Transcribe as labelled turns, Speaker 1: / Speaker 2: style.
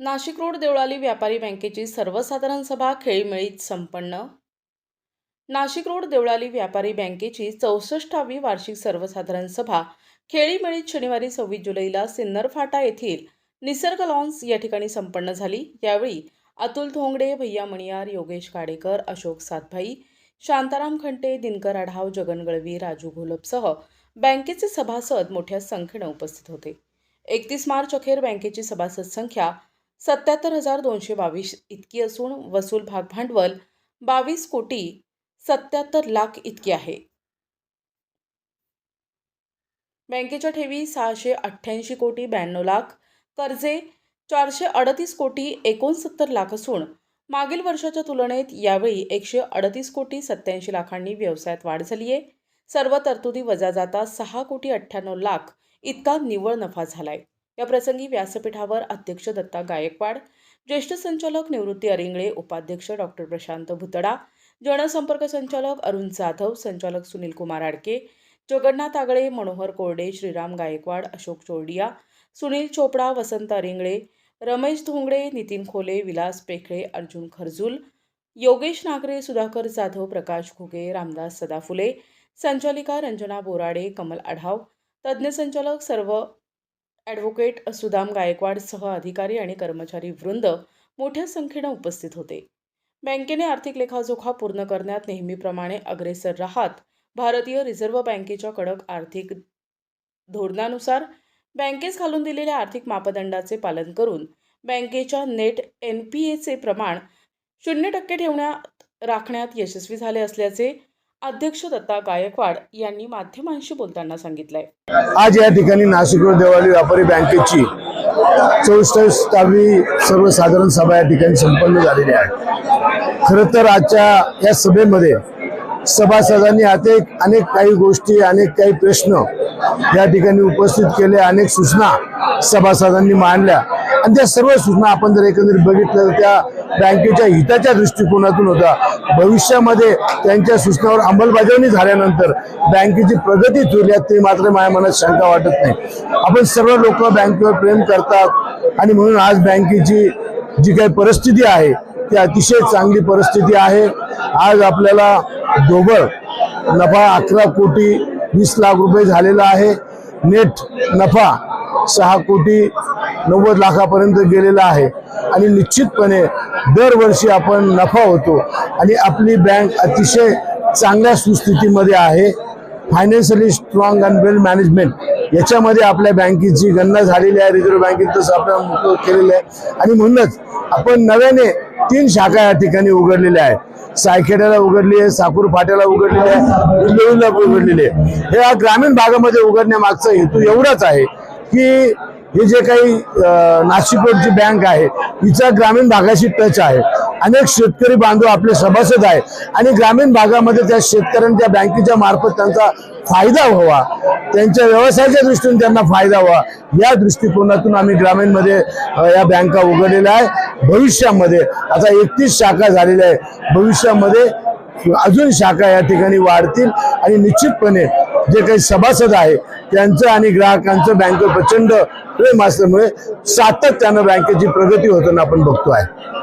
Speaker 1: Nashik road Deolali व्यापारी बँकेची सर्वसाधारण सभा खेळीमेळीत संपन्न. नाशिक रोड देवळाली व्यापारी बँकेची चौसष्टावी वार्षिक सर्वसाधारण सभा खेळीमेळीत शनिवारी सव्वीस जुलैला सिन्नर फाटा येथील निसर्ग लॉन्स या ठिकाणी संपन्न झाली. यावेळी अतुल धोंगडे भैया मणियार योगेश काडेकर अशोक सातभाई शांताराम खंटे दिनकर आढाव जगन गळवी राजू घोलपसह बँकेचे सभासद मोठ्या संख्येनं उपस्थित होते. एकतीस मार्च अखेर बँकेची सभासद संख्या सत्याहत्तर हजार दोनशे बावीस इतकी असून वसूल भाग भांडवल बावीस कोटी सत्याहत्तर लाख इतकी आहे. बँकेच्या ठेवी सहाशे अठ्ठ्याऐंशी कोटी ब्याण्णव लाख कर्जे चारशे अडतीस कोटी एकोणसत्तर लाख असून मागील वर्षाच्या तुलनेत यावेळी एकशे अडतीस कोटी सत्याऐंशी लाखांनी व्यवसायात वाढ झाली आहे. सर्व तरतुदी वजा जाता सहा कोटी अठ्ठ्याण्णव लाख इतका निव्वळ नफा झालाय. या प्रसंगी व्यासपीठावर अध्यक्ष दत्ता गायकवाड ज्येष्ठ संचालक निवृत्ती अरिंगळे उपाध्यक्ष डॉक्टर प्रशांत भुतडा जनसंपर्क संचालक अरुण जाधव संचालक सुनील कुमार आडके जगन्नाथ आगळे मनोहर कोरडे श्रीराम गायकवाड अशोक चोरडिया सुनील चोपडा वसंत अरिंगळे रमेश धोंगडे नितीन खोले विलास पेखळे अर्जुन खरजूल योगेश नागरे सुधाकर जाधव प्रकाश घुगे रामदास सदाफुले संचालिका रंजना बोराडे कमल आढाव तज्ज्ञ संचालक सर्व ॲडव्होकेट सुदाम गायकवाडसह अधिकारी आणि कर्मचारी वृंद मोठ्या संख्येनं उपस्थित होते. बँकेने आर्थिक लेखाजोखा पूर्ण करण्यात नेहमीप्रमाणे अग्रेसर राहत भारतीय रिझर्व्ह बँकेच्या कडक आर्थिक धोरणानुसार बँकेस घालून दिलेल्या आर्थिक मापदंडाचे पालन करून बँकेच्या नेट एन पी एचे प्रमाण शून्य टक्के ठेवण्यात राखण्यात यशस्वी झाले असल्याचे अध्यक्ष दत्ता गायकवाड यांनी माध्यमांशी बोलताना सांगितलंय.
Speaker 2: आज या ठिकाणी नाशिक रोड देवाली व्यापारी बँकेची चौसष्टावी सर्वसाधारण सभा या ठिकाणी संपन्न झालेली आहे. खर तर आजच्या या सभेमध्ये सभासदांनी अनेक अनेक काही गोष्टी अनेक काही प्रश्न या ठिकाणी उपस्थित केले अनेक सूचना सभासदांनी मांडल्या. आणि त्या सर्व सूचना आपण जर एकंदरीत बघितलं तर त्या बँकेच्या हिताच्या दृष्टिकोनातून होता. भविष्यामध्ये त्यांच्या सूचनावर अंमलबजावणी झाल्यानंतर बँकेची प्रगती चुरल्यात ते मात्र माझ्या मनात शंका वाटत नाही. आपण सर्व लोक बँकेवर प्रेम करतात आणि म्हणून आज बँकेची जी काही परिस्थिती आहे ती अतिशय चांगली परिस्थिती आहे. आज आपल्याला ढोबळ नफा अकरा कोटी वीस लाख रुपये झालेला आहे. नेट नफा सहा कोटी नव्वद लाखापर्यंत गेलेला आहे. आणि निश्चितपणे दरवर्षी आपण नफा होतो. आणि आपली बँक अतिशय चांगल्या सुस्थितीमध्ये आहे. Financially strong and well management याच्यामध्ये आपल्या बँकेची गणना झालेली आहे. रिझर्व्ह बँकेत तसं आपल्याला केलेलं आहे. आणि म्हणूनच आपण नव्याने तीन शाखा या ठिकाणी उघडलेल्या आहेत. सायखेड्याला उघडली आहे साकूर फाट्याला उघडलेली आहे उघडलेली आहे. हे या ग्रामीण भागामध्ये उघडण्यामागचा हेतू एवढाच आहे की हे जे काही अं, बँक आहे हिचा ग्रामीण भागाशी टच आहे. अनेक शेतकरी बांधव आपले सभासद आहे. आणि ग्रामीण भागामध्ये त्या शेतकऱ्यांच्या बँकेच्या मार्फत त्यांचा फायदा व्हावा. त्यांच्या व्यवसायाच्या दृष्टीने त्यांना फायदा व्हावा. या दृष्टिकोनातून आम्ही ग्रामीणमध्ये या बँका उघडलेल्या आहे. भविष्यामध्ये आता एकतीस शाखा झालेल्या आहे. भविष्यामध्ये अजून शाखा या ठिकाणी वाढतील. आणि निश्चितपणे जे काही सभासद आहे त्यांचं आणि ग्राहकांचं बँकेवर प्रचंड प्रेम असल्यामुळे सातत्यानं बँकेची प्रगती होताना आपण बघतो आहे